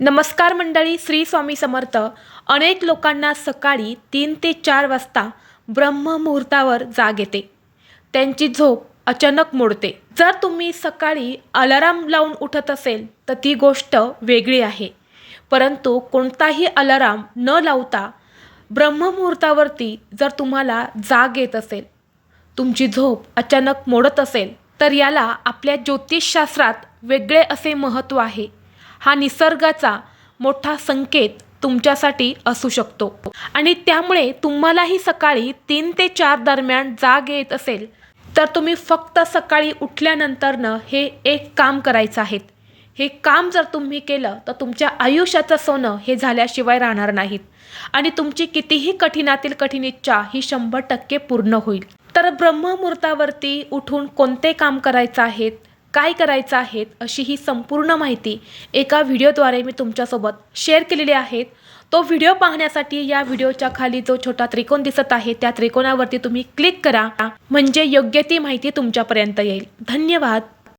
नमस्कार मंडळी श्री स्वामी समर्थ. अनेक लोकांना सकाळी तीन ते चार वाजता ब्रह्ममुहूर्तावर जाग येते. त्यांची झोप अचानक मोडते. जर तुम्ही सकाळी अलाराम लावून उठत असेल तर ती गोष्ट वेगळी आहे. परंतु कोणताही अलाराम न लावता ब्रह्ममुहूर्तावरती जर तुम्हाला जाग येत असेल तुमची झोप अचानक मोडत असेल तर याला आपल्या ज्योतिषशास्त्रात वेगळे असे महत्त्व आहे. हा निसर्गाचा मोठा संकेत तुमच्यासाठी असू शकतो. आणि त्यामुळे तुम्हालाही सकाळी तीन ते चार दरम्यान जाग येत असेल तर तुम्ही फक्त सकाळी उठल्यानंतरनं हे एक काम करायचं आहे. हे काम जर तुम्ही केलं तर तुमच्या आयुष्याचं सोनं हे झाल्याशिवाय राहणार नाहीत. आणि तुमची कितीही कठीणातील कठीण इच्छा ही शंभर टक्के पूर्ण होईल. तर ब्रह्ममुहूर्तावरती उठून कोणते काम करायचं आहेत काय करायचं आहेत अशी ही संपूर्ण माहिती एका व्हिडिओद्वारे मी तुमच्यासोबत शेअर केलेली आहेत. तो व्हिडिओ पाहण्यासाठी या व्हिडिओच्या खाली जो छोटा त्रिकोण दिसत आहे त्या त्रिकोणावरती तुम्ही क्लिक करा. म्हणजे योग्य ती माहिती तुमच्यापर्यंत येईल. धन्यवाद.